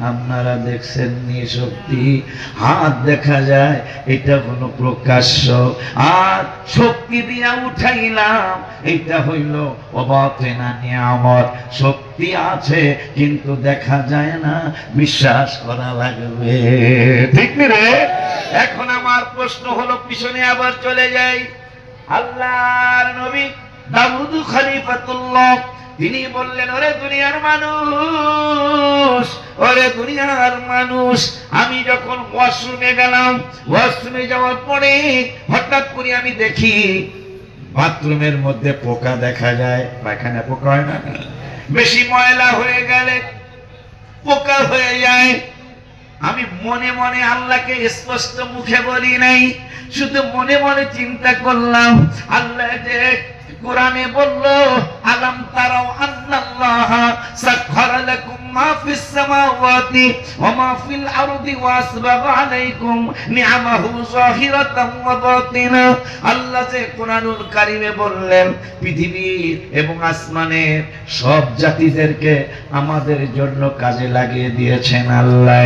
আপনারা দেখছেন শক্তি। হাত দেখা যায়, এটা হলো প্রকাশ্য। আর শক্তি দিয়া উঠাইলাম, এটা হইল অবাতেনা নিয়ামত। শক্তি আছে, কিন্তু দেখা যায় না, বিশ্বাস করা লাগবে। ঠিক রে? এখন আমার প্রশ্ন হলো, পিছনে আবার চলে যাই। আল্লাহর নবী দাউদ খলিফাতুল্লাহ, তিনি বললেন, ওরে দুনিয়ার মানুষ ওরে দুনিয়ার মানুষ। আমি যখন ওয়াশরুমে গেলাম ওয়াশরুমে যাওয়ার পরে হঠাৎ করে আমি দেখি বাথরুমের মধ্যে পোকা দেখা যায়। পায়খানা পোকা হয় না? বেশি ময়লা হয়ে গেলে পোকা হয়ে যায়। আমি মনে মনে আল্লাহকে স্পষ্ট মুখে বলি নাই, শুধু মনে মনে চিন্তা করলাম, আল্লাহ যে কোরআনে বলল, আলাম তারাও আল্লাহ লাকুম ফিল আরদি ওয়া আসবাগা আলাইকুম নিআমাহু যাহিরাতাম ওয়া বাতিনা আল্লাহ যে কোরআনুল কারিমে বললেন পৃথিবীর এবং আসমানের সব জাতিদেরকে আমাদের জন্য কাজে লাগিয়ে দিয়েছেন আল্লাহ।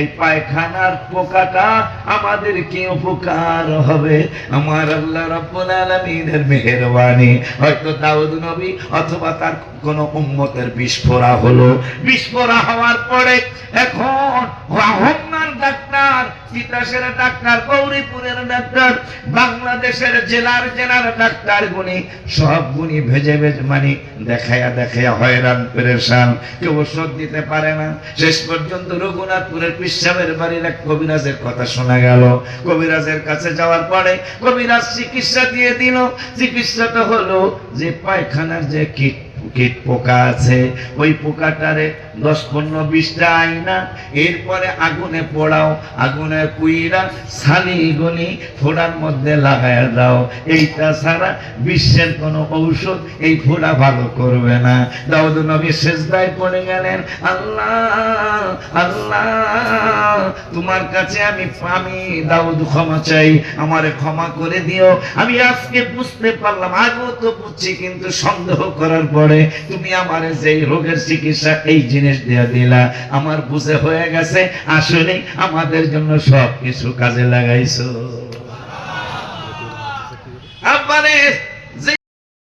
এই পায়খানার পোকাটা আমাদের কি উপকার হবে। আমার আল্লাহ রাব্বুল আলামিনের মেহেরবানি। হয়তো দাউদ নবী অথবা তার কোন উম্মতের বিস্ফোরা হলো। বিস্ফোরা হওয়ার পরে এখন রহমার ডাক্তার তিতাসের ডাক্তার, গৌরীপুরের ডাক্তার, বাংলাদেশের জেলার জেলার ডাক্তার গুনি সব গুনি ভেজে ভেজে মানে দেখায়া দেখায়া হয়রান, পেরেশান, কেউ ওষুধ দিতে পারে না। শেষ পর্যন্ত রঘুনাথপুরের পিসাবের বাড়ির এক কবিরাজের কথা শোনা গেল। কবিরাজের কাছে যাওয়ার পরে কবিরাজ চিকিৎসা দিয়ে দিল। চিকিৎসাটা হলো যে পায়খানার যে কীট কীট পোকা আছে, ওই পোকাটারে দশ পনেরো বিশটা আইনা এরপরে আগুনে পোড়াও, আগুনে কুইরা ছালি গলি ফোড়ার মধ্যে লাগায় দাও। এইটা ছাড়া বিশ্বের কোনো ঔষধ এই ফোড়া ভালো করবে না। দাউদ নবী শেষদায় পড়ে গেলেন, আল্লাহ আল্লাহ, তোমার কাছে আমি আমি দাউদ ক্ষমা চাই, আমারে ক্ষমা করে দিও। আমি আজকে বুঝতে পারলাম, আগেও তো বুঝছি, কিন্তু সন্দেহ করার পরে তুমি আমার যে রোগের চিকিৎসা এই জিনিস দিয়ে দিলা। আমার বুঝে হয়ে গেছে আসলে আমাদের জন্য সব কিছু কাজে লাগাইছো।